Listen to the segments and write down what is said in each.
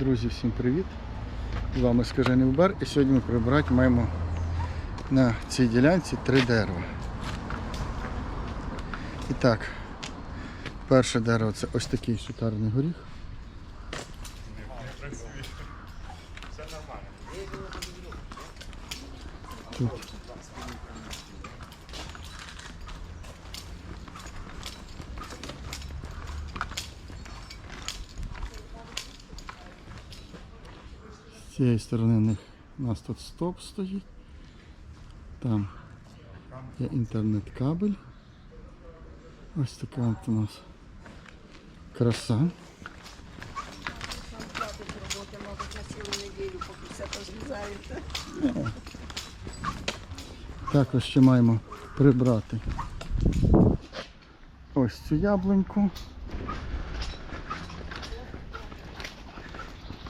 Друзі, всім привіт! З вами Скажений Убер і сьогодні ми прибирати маємо на цій ділянці три дерева. І так, перше дерево це ось такий шикарний горіх. Тут. Цієї сторони у нас тут стоп стоїть. Там є інтернет-кабель. Ось така от у нас краса. Також ще маємо прибрати ось цю яблуньку.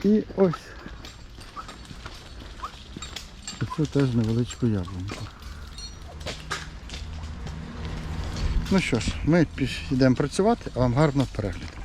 І ось цю теж невеличку яблуньку. Ну що ж, ми йдемо працювати, а вам гарного перегляду.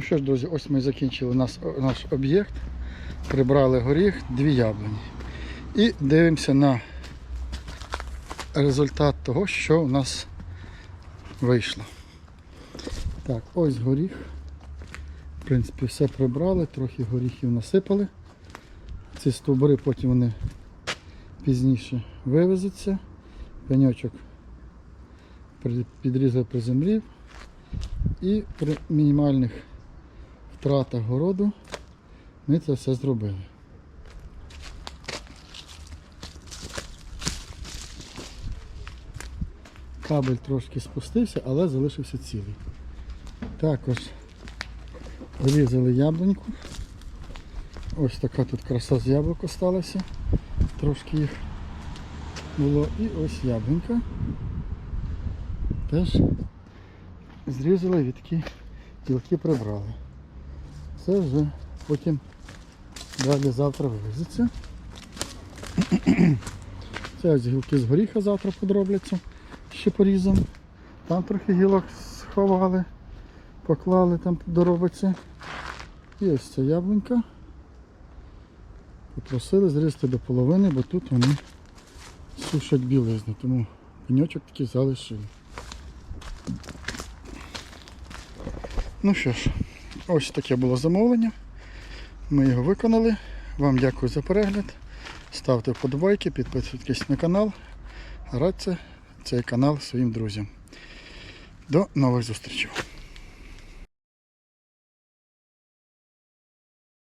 Ну що ж, друзі, ось ми закінчили наш, наш об'єкт. Прибрали горіх, дві яблуні. І дивимося на результат того, що у нас вийшло. Так, ось горіх. В принципі, все прибрали, трохи горіхів насипали. Ці стовбури потім вони пізніше вивезуться. Пеньочок підрізав приземлів. І при мінімальних втратах городу ми це все зробили. Кабель трошки спустився, але залишився цілий. Також різали яблуньку. Ось така тут краса з яблук осталася. Трошки їх було. І ось яблунька. Теж зрізали відки, тілки прибрали. Це вже потім далі завтра вивезеться. Це ось гілки з горіха завтра подробляться, ще порізом. Там трохи гілок сховали, поклали, там доробиться. І ось ця яблунька. Попросили зрізати до половини, бо тут вони сушать білизну, тому пеньочок такий залишили. Ну що ж, ось таке було замовлення. Ми його виконали. Вам дякую за перегляд. ставте вподобайки, підписуйтесь на канал. Радьте цей канал своїм друзям. До нових зустрічей.